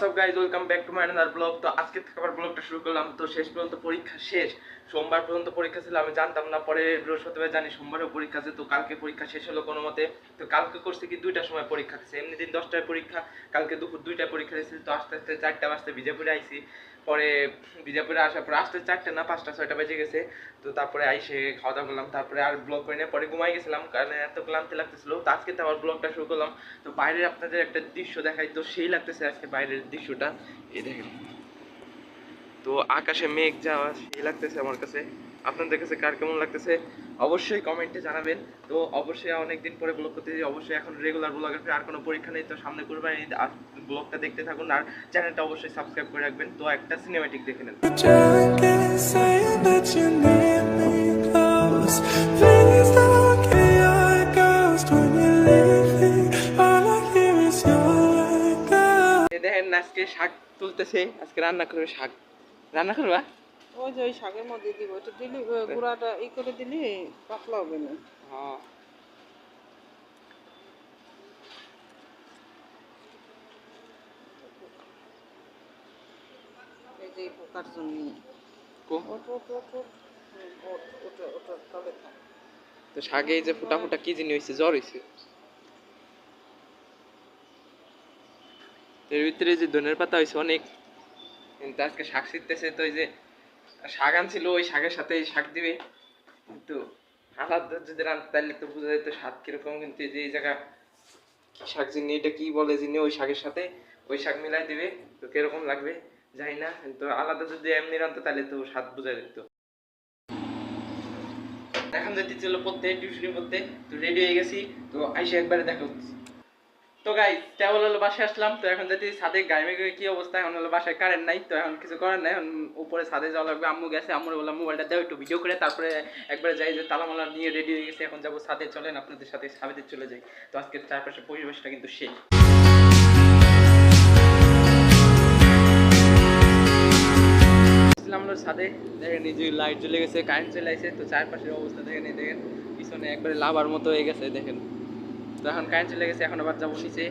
পরীক্ষা ছিল, আমি জানতাম না। পরে জানি পরীক্ষা তো কালকে পরীক্ষা শেষ হলো কোনো মতে। তো কালকে করছে কি দুইটার সময় পরীক্ষা। এমনি দিন দশটায় পরীক্ষা, কালকে দুপুর পরীক্ষা তো আস্তে আস্তে চারটা বাজতে বিজেপুরে আইসি পরে বিজাপুরে আসার পর আসতে চারটে না পাঁচটা, ছয়টা বেজে গেছে। তো তারপরে আইসে খাওয়া দাওয়া করলাম, তারপরে আর ব্লগ করে নিয়ে পরে ঘুমাই গেছিলাম, কারণ এত ক্লান্তি লাগতেছিল। তো আজকে তো আবার ব্লগটা শুরু করলাম। তো বাইরে আপনাদের একটা দৃশ্য দেখাই, তো সেই লাগতেছে আজকে বাইরের দৃশ্যটা। এই দেখেন। তো আকাশে মেঘ যাওয়া সেই লাগতেছে আমার কাছে। আপনাদের কাছে কার কেমন লাগতেছে, অবশ্যই কমেন্টে জানাবেন। তো অবশ্যই অনেকদিন পরে ব্লগ করতে অবশ্যই এখন রেগুলার ব্লগের আর কোনো পরীক্ষা নেই তো সামনে করবেন ব্লগটা দেখতে থাকুন, আর চ্যানেলটা অবশ্যই সাবস্ক্রাইব করে রাখবেন। তো একটা সিনেমেটিক দেখে নেন। দেখেন, আজকে শাক তুলতেছে, আজকে রান্না করবে শাক। রান্না করবা? ওই যে ওই শাকের মধ্যে দিব এটা দিলি গুঁড়াটা ই করে দিলি পাতলা হবে না। হ্যাঁ। এই যে পোকার জন্য। তো শাকে যে ফুটা ফুটা কি জিনিস হয়েছে জ্বর হয়েছে এর ভিতরে যে ধনের পাতা হয়েছে অনেক। কিন্তু আজকে শাক ছিটতেছে তো এই যে শাক আনছিল, ওই শাকের সাথে শাক দিবে। কিন্তু আলাদা যদি রান্না তাহলে তো বোঝা যেত স্বাদ কীরকম। কিন্তু যে এই জায়গা শাক জিনি এটা কি বলে জিনি ওই শাকের সাথে ওই শাক মিলাই দিবে। তো কীরকম লাগবে? জানি না। কিন্তু আলাদা যদি এমনি রান্তো তাহলে তো স্বাদ বোঝা যেত এখন যেতে ছিল পড়তে টিউশনি পড়তে। তো রেডি হয়ে গেছি। তো আইসে একবারে দেখা হচ্ছে। তো গাই কেবল হলো বাসায় আসলাম, তো এখন যদি ছাদে গিয়ে কি অবস্থা, এখন হলো বাসায় কারেন্ট নাই, তো এখন কিছু করার নাই, এখন উপরে ছাদে যাওয়া লাগবে, আম্মু গেছে, আম্মুর বললাম মোবাইলটা দাও একটু ভিডিও করে, তারপরে একবারে যাই, যে তালামালা নিয়ে রেডি হয়ে গেছে, এখন যাব ছাদে, চলেন আপনাদের সাথে ছাদে চলে যাই। তো আজকে চারপাশে পরিবেশটা কিন্তু সেই। ছাদে, দেখেন এই যে লাইট জ্বলে গেছে কারেন্ট চলে আসছে তো চারপাশের অবস্থা দেখেন, এই দেখেন, পিছনে একবারে লাভার মতো হয়ে গেছে, দেখেন। এখন কারেন্ট চলে গেছে এখন আবার যাব নিচে।